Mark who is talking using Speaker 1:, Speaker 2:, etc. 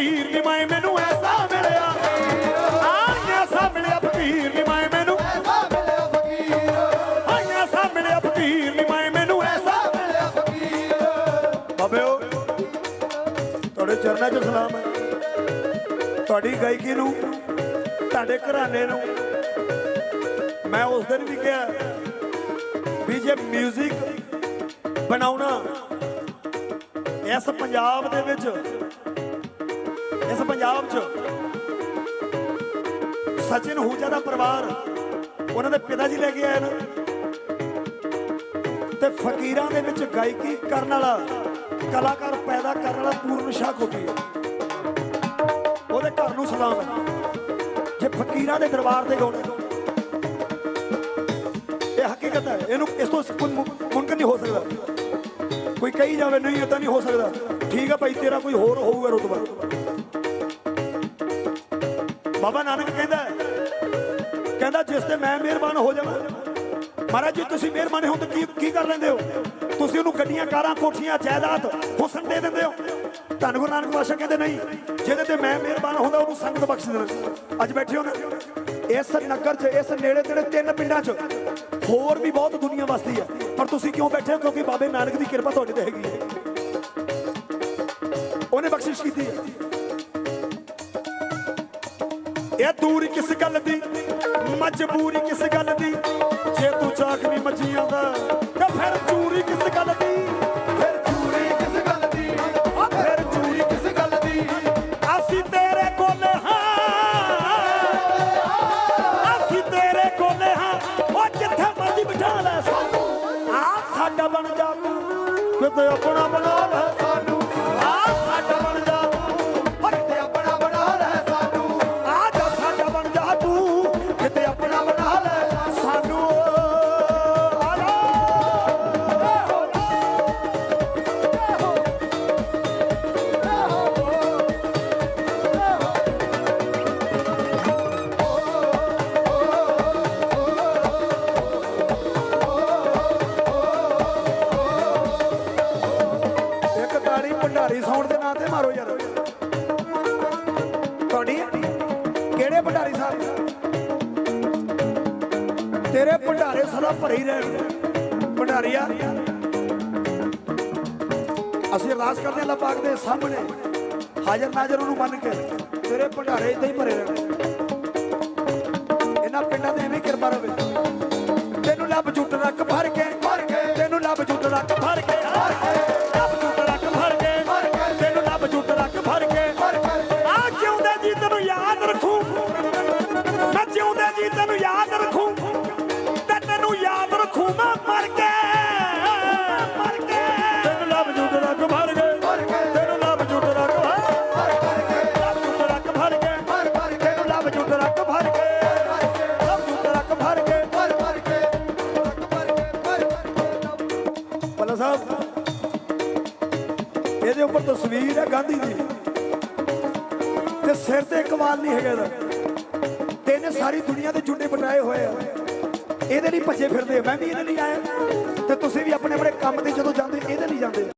Speaker 1: ਫਕੀਰ ਦੀ ਮੈਂ ਮੈਨੂੰ ਐਸਾ ਮਿਲਿਆ। ਆਈ ਐਸਾ ਚਰਨਾਂ 'ਚ ਸਲਾਮ ਹੈ। ਤੁਹਾਡੀ ਗਾਇਕੀ ਨੂੰ ਤੁਹਾਡੇ ਘਰਾਣੇ ਨੂੰ ਮੈਂ ਉਸ ਦਿਨ ਵੀ ਕਿਹਾ ਵੀ ਜੇ 뮤직 ਬਣਾਉਣਾ ਇਸ ਪੰਜਾਬ ਦੇ ਵਿੱਚ ਇਸ ਪੰਜਾਬ 'ਚ ਸਚਿਨ ਹੂਜਾ ਦਾ ਪਰਿਵਾਰ, ਉਹਨਾਂ ਦੇ ਪਿਤਾ ਜੀ ਲੈ ਕੇ ਆਏ ਨੇ। ਤੇ ਫਕੀਰਾਂ ਦੇ ਵਿੱਚ ਗਾਇਕੀ ਕਰਨ ਵਾਲਾ, ਕਲਾਕਾਰ ਪੈਦਾ ਕਰਨ ਵਾਲਾ ਪੂਰਨ ਸ਼ਾਹ ਕੋਟੀ ਹੈ। ਉਹਦੇ ਘਰ ਨੂੰ ਸਲਾਮ ਹੈ। ਜੇ ਫਕੀਰਾਂ ਦੇ ਦਰਬਾਰ ਤੇ ਗਾਉਣਾ ਇਹ ਹਕੀਕਤ ਹੈ। ਇਹਨੂੰ ਇਸ ਤੋਂ ਕੋਈ ਮੁਮਕਿਨ ਨਹੀਂ ਹੋ ਸਕਦਾ। ਕੋਈ ਕਹੀ ਜਾਵੇ, ਨਹੀਂ ਇਦਾਂ ਨਹੀਂ ਹੋ ਸਕਦਾ। ਠੀਕ ਹੈ ਭਾਈ, ਤੇਰਾ ਕੋਈ ਹੋਰ ਹੋਊਗਾ ਰੁਤਬਾ। ਬਾਬਾ ਨਾਨਕ ਕਹਿੰਦਾ ਕਹਿੰਦਾ ਜਿਸ ਤੇ ਮੈਂ ਮਿਹਰਬਾਨ ਹੋ ਜਾਵਾਂ, ਮਹਾਰਾਜ ਜੀ, ਤੁਸੀਂ ਮਿਹਰਬਾਨ ਹੋ ਤਾਂ ਕੀ ਕੀ ਕਰ ਲੈਂਦੇ ਹੋ? ਤੁਸੀਂ ਉਹਨੂੰ ਗੱਡੀਆਂ, ਕਾਰਾਂ, ਕੋਠੀਆਂ, ਜਾਇਦਾਦ, ਹੁਸਨ ਦੇ ਦਿੰਦੇ ਹੋ। ਧੰਨ ਗੁਰੂ ਨਾਨਕ ਪਾਤਸ਼ਾਹ ਕਹਿੰਦੇ ਨਹੀਂ, ਜਿਹਦੇ ਤੇ ਮੈਂ ਮਿਹਰਬਾਨ ਹੁੰਦਾ, ਉਹਨੂੰ ਸੰਗਤ ਬਖਸ਼ ਦੇਣਾ ਅੱਜ ਬੈਠੇ ਹੋ ਨਾ, ਇਸ ਨਗਰ 'ਚ, ਇਸ ਨੇੜੇ ਤੇੜੇ ਤਿੰਨ ਪਿੰਡਾਂ 'ਚ ਹੋਰ ਵੀ ਬਹੁਤ ਦੁਨੀਆ ਵਸਦੀ ਹੈ। ਪਰ ਤੁਸੀਂ ਕਿਉਂ ਬੈਠੇ ਹੋ? ਕਿਉਂਕਿ ਬਾਬੇ ਨਾਨਕ ਦੀ ਕਿਰਪਾ ਤੁਹਾਡੇ ਤੇ ਹੈਗੀ ਹੈ। ਉਹਨੇ ਬਖਸ਼ਿਸ਼ ਕੀਤੀ ਹੈ। ਇਹ ਦੂਰੀ ਕਿਸ ਗੱਲ ਦੀ? ਮਜਬੂਰੀ ਕਿਸ ਗੱਲ ਦੀ? ਜੇ ਤੂੰ ਚਾਖ ਨਹੀਂ ਮੱਚੀਆਂ ਦਾ, ਤੇ ਫਿਰ ਚੂਰੀ ਕਿਸ ਗੱਲ ਦੀ? ਫਿਰ ਚੂਰੀ ਕਿਸ ਗੱਲ ਦੀ? ਫਿਰ ਚੂਰੀ ਕਿਸ ਗੱਲ ਦੀ? ਅਸੀਂ ਤੇਰੇ ਕੋਲ ਹਾਂ। ਅਸੀਂ ਤੇਰੇ ਕੋਲ ਹਾਂ। ਉਹ ਜਿੱਥੇ ਮਰਜ਼ੀ ਬਿਠਾ ਲੈ ਸਾਨੂੰ। ਆ ਸਾਡਾ ਬਣ ਜਾ ਤੂੰ। ਕਿਤੇ ਆਪਣਾ ਬਣਾ ਲੈ। ਕਿਹੜੇ ਭੰਡਾਰੀ ਸਾਹਿਬ ਤੇਰੇ ਭੰਡਾਰੇ ਸਦਾ ਭਰੇ ਰਹਿਣ। ਭੰਡਾਰੀਆ, ਅਸੀਂ ਅਰਦਾਸ ਕਰਦੇ ਹਾਂ ਅੱਲਾਹ ਪਾਕ ਦੇ ਸਾਹਮਣੇ ਹਾਜ਼ਰ ਨਾਜ਼ਰ ਉਹਨੂੰ ਮੰਨ ਕੇ ਤੇਰੇ ਭੰਡਾਰੇ ਇਦਾਂ ਹੀ ਭਰੇ ਰਹਿਣ। ਇਹਨਾਂ ਪਿੰਡਾਂ ਦੇ ਐਵੇਂ ਕਿਰਪਾ ਰਵੇ। ਤੈਨੂੰ ਲੱਭ ਜੁੱਟ ਰੱਖ ਭਰ ਕੇ ਭਰ ਕੇ ਤੈਨੂੰ ਲੱਭ ਜੁੱਟ ਰੱਖ ਭਰ ਕੇ। ਜੀ, ਤੈਨੂੰ ਯਾਦ ਰੱਖੂ। ਤੇ ਤੈਨੂੰ ਯਾਦ ਰੱਖੂ, ਮੈਂ ਮਰ ਕੇ। ਮਰ ਕੇ ਤੈਨੂੰ ਲੱਭ ਜੁੱਟ ਰੱਖ ਭਰ ਕੇ ਤੈਨੂੰ ਲੱਭ ਜੁੱਟ ਰੱਖ ਭਰ ਕੇ ਲੱਭ ਜੁੱਟ ਰੱਖ ਭਰ ਕੇ ਤੈਨੂੰ ਲੱਭ ਜੁੱਟ ਰੱਖ ਭਰ ਕੇ ਲੱਭ ਜੁੱਟ ਰੱਖ ਭਰ ਕੇ ਭਰ ਭਰ ਕੇ ਭੱਲਾ ਸਾਹਿਬ, ਇਹਦੇ ਉੱਪਰ ਤਸਵੀਰ ਹੈ ਗਾਂਧੀ ਦੀ ਤੇ ਸਿਰ ਤੇ ਕਮਾਲ ਵਾਲ ਨਹੀਂ ਹੈਗਾ ਇਹਦਾ। ਤੇ ਇਹਨੇ ਸਾਰੀ ਦੁਨੀਆ ਦੇ ਜੁੰਡੇ ਪਟਾਏ ਹੋਏ ਆ। ਇਹਦੇ ਲਈ ਭੱਜੇ ਫਿਰਦੇ ਮੈਂ ਵੀ ਇਹਦੇ ਲਈ ਆਇਆ। ਤੇ ਤੁਸੀਂ ਵੀ ਆਪਣੇ ਆਪਣੇ ਕੰਮ ਤੇ ਜਦੋਂ ਜਾਂਦੇ, ਇਹਦੇ ਲਈ ਜਾਂਦੇ